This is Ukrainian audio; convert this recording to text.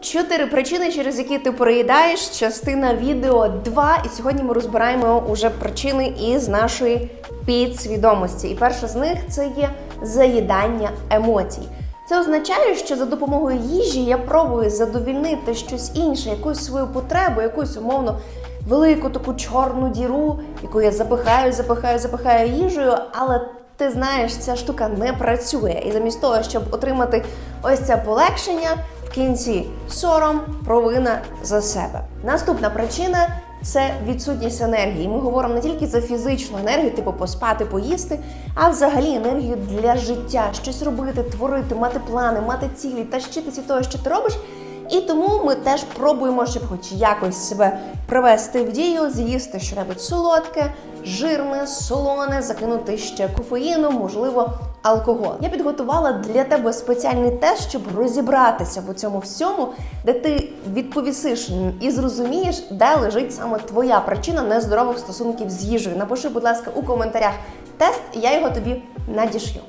Чотири причини, через які ти переїдаєш, частина відео 2. І сьогодні ми розбираємо уже причини із нашої підсвідомості. І перша з них це є заїдання емоцій. Це означає, що за допомогою їжі я пробую задовільнити щось інше, якусь свою потребу, якусь умовно велику таку чорну діру, яку я запихаю, запихаю, запихаю їжею, але ти знаєш, ця штука не працює. І замість того, щоб отримати ось це полегшення, в кінці сором, провина за себе. Наступна причина це відсутність енергії. Ми говоримо не тільки за фізичну енергію, типу поспати, поїсти, а взагалі енергію для життя, щось робити, творити, мати плани, мати цілі, та тащитися того, що ти робиш. І тому ми теж пробуємо, щоб хоч якось себе привести в дію, з'їсти щось солодке, жирне, солоне, закинути ще кофеїну, можливо, алкоголь. Я підготувала для тебе спеціальний тест, щоб розібратися в цьому всьому, де ти відповісиш і зрозумієш, де лежить саме твоя причина нездорових стосунків з їжею. Напиши, будь ласка, у коментарях тест, я його тобі надішлю.